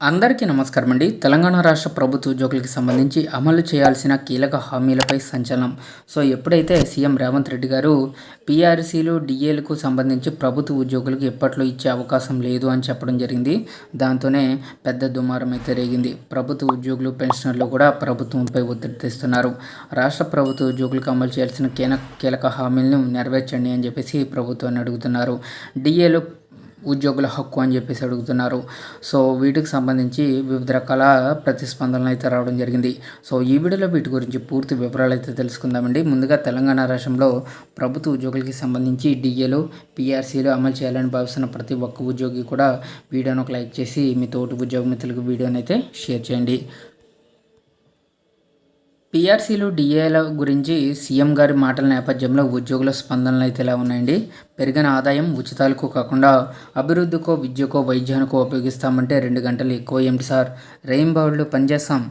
అందరికీ నమస్కారం అండి తెలంగాణ రాష్ట్ర ప్రభుత్వ ఉద్యోగులకు సంబంధించి అమలు చేయాల్సిన కీలక హామీలపై సంచలనం. సో ఎప్పుడైతే సీఎం రేవంత్ రెడ్డి గారు పీఆర్సీలు డిఏలకు సంబంధించి ప్రభుత్వ ఉద్యోగులకు ఎప్పట్లో ఇచ్చే అవకాశం లేదు అని చెప్పడం జరిగింది. దాంతోనే పెద్ద దుమారం అయితే రేగింది. ప్రభుత్వ ఉద్యోగులు పెన్షనర్లు కూడా ప్రభుత్వంపై ఒత్తిడి తెస్తున్నారు. రాష్ట్ర ప్రభుత్వ ఉద్యోగులకు అమలు చేయాల్సిన కీలక కీలక హామీలను నెరవేర్చండి అని చెప్పేసి ప్రభుత్వాన్ని అడుగుతున్నారు. డిఏలు ఉద్యోగుల హక్కు అని చెప్పేసి అడుగుతున్నారు. సో వీటికి సంబంధించి వివిధ రకాల ప్రతిస్పందనలు అయితే రావడం జరిగింది. సో ఈ వీడియోలో వీటి గురించి పూర్తి వివరాలు అయితే తెలుసుకుందామండి. ముందుగా తెలంగాణ రాష్ట్రంలో ప్రభుత్వ ఉద్యోగులకి సంబంధించి డిఏలు పిఆర్సీలు అమలు చేయాలని భావిస్తున్న ప్రతి ఒక్క ఉద్యోగి కూడా వీడియోను ఒక లైక్ చేసి మీ తోటి ఉద్యోగ మిత్రులకు వీడియోని అయితే షేర్ చేయండి. పీఆర్సీలు డిఏల గురించి సీఎం గారి మాటల నేపథ్యంలో ఉద్యోగుల స్పందనలు అయితే ఎలా ఉన్నాయండి. పెరిగిన ఆదాయం ఉచితాలకు కాకుండా అభివృద్ధికో విద్యకో వైద్యానికో ఉపయోగిస్తామంటే రెండు గంటలు ఎక్కువ ఏమిటి సార్? రెయిన్బౌడ్లు పనిచేస్తాం.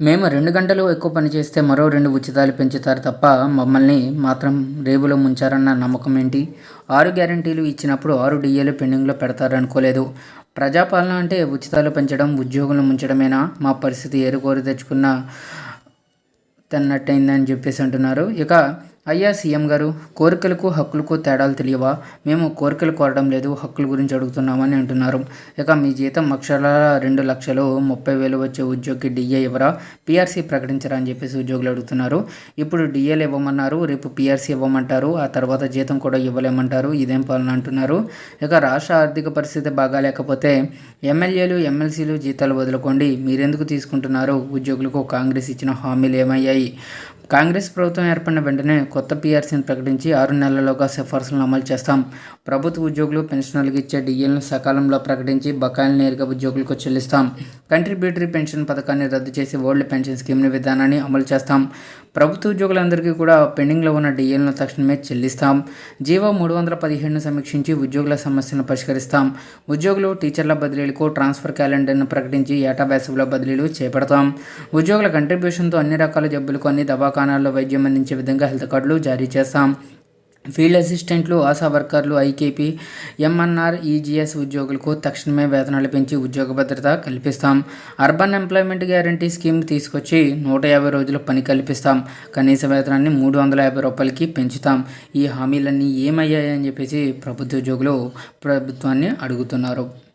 మేము రెండు గంటలు ఎక్కువ పని చేస్తే మరో రెండు ఉచితాలు పెంచుతారు తప్ప మమ్మల్ని మాత్రం రేవులో ముంచారన్న నమ్మకం ఏంటి? ఆరు గ్యారంటీలు ఇచ్చినప్పుడు ఆరు డిఏలు పెండింగ్లో పెడతారనుకోలేదు ప్రజాపాలన అంటే ఉచితాలు పెంచడం ఉద్యోగులను ముంచడమేనా? మా పరిస్థితి ఏరుకోరు తెచ్చుకున్న తన్నట్టయిందని చెప్పేసి అంటున్నారు. ఇక అయ్యా సీఎం గారు కోరికలకు హక్కులకు తేడాలు తెలియవా? మేము కోరికలు కోరడం లేదు హక్కుల గురించి అడుగుతున్నామని అంటున్నారు. ఇక మీ జీతం అక్షరాల రెండు లక్షలు ముప్పై వేలు వచ్చే ఉద్యోగికి డిఏ ఇవ్వరా పిఆర్సీ ప్రకటించరా అని చెప్పేసి ఉద్యోగులు అడుగుతున్నారు. ఇప్పుడు డిఏలు ఇవ్వమన్నారు రేపు పీఆర్సీ ఇవ్వమంటారు ఆ తర్వాత జీతం కూడా ఇవ్వలేమంటారు ఇదేం పాలన అంటున్నారు. ఇక రాష్ట్ర ఆర్థిక పరిస్థితి బాగాలేకపోతే ఎమ్మెల్యేలు ఎమ్మెల్సీలు జీతాలు వదులుకోండి మీరెందుకు తీసుకుంటున్నారు? ఉద్యోగులకు కాంగ్రెస్ ఇచ్చిన హామీలు ఏమయ్యాయి? కాంగ్రెస్ ప్రభుత్వం ఏర్పడిన వెంటనే కొత్త పీఆర్సీని ప్రకటించి ఆరు నెలల్లోగా సిఫార్సులను అమలు చేస్తాం. ప్రభుత్వ ఉద్యోగులు పెన్షనర్లకు ఇచ్చే డిఎల్ను సకాలంలో ప్రకటించి బకాయిలు నేరుగా ఉద్యోగులకు చెల్లిస్తాం. కంట్రిబ్యూటరీ పెన్షన్ పథకాన్ని రద్దు చేసి ఓల్డ్ పెన్షన్ స్కీమ్ విధానాన్ని అమలు చేస్తాం. ప్రభుత్వ ఉద్యోగులందరికీ కూడా పెండింగ్లో ఉన్న డిఎల్ను తక్షణమే చెల్లిస్తాం. జీవో మూడు వందల పదిహేడును సమీక్షించి ఉద్యోగుల సమస్యలను పరిష్కరిస్తాం. ఉద్యోగులు టీచర్ల బదిలీలకు ట్రాన్స్ఫర్ క్యాలెండర్ను ప్రకటించి ఏటా వేసవిలో బదిలీలు చేపడతాం. ఉద్యోగుల కంట్రిబ్యూషన్తో అన్ని రకాల జబ్బులకు అన్ని దుకాణాల్లో వైద్యం అందించే విధంగా హెల్త్ కార్డులు జారీ చేస్తాం ఫీల్డ్ అసిస్టెంట్లు ఆశా వర్కర్లు ఐకేపీ ఎంఎన్ఆర్ ఈజీఎస్ ఉద్యోగులకు తక్షణమే వేతనాలు పెంచి ఉద్యోగ భద్రత కల్పిస్తాం. అర్బన్ ఎంప్లాయ్మెంట్ గ్యారంటీ స్కీమ్ తీసుకొచ్చి నూట యాభై రోజుల పని కల్పిస్తాం. కనీస వేతనాన్ని మూడు వందల యాభై రూపాయలకి పెంచుతాం. ఈ హామీలన్నీ ఏమయ్యాయని చెప్పేసి ప్రభుత్వ ఉద్యోగులు ప్రభుత్వాన్ని అడుగుతున్నారు.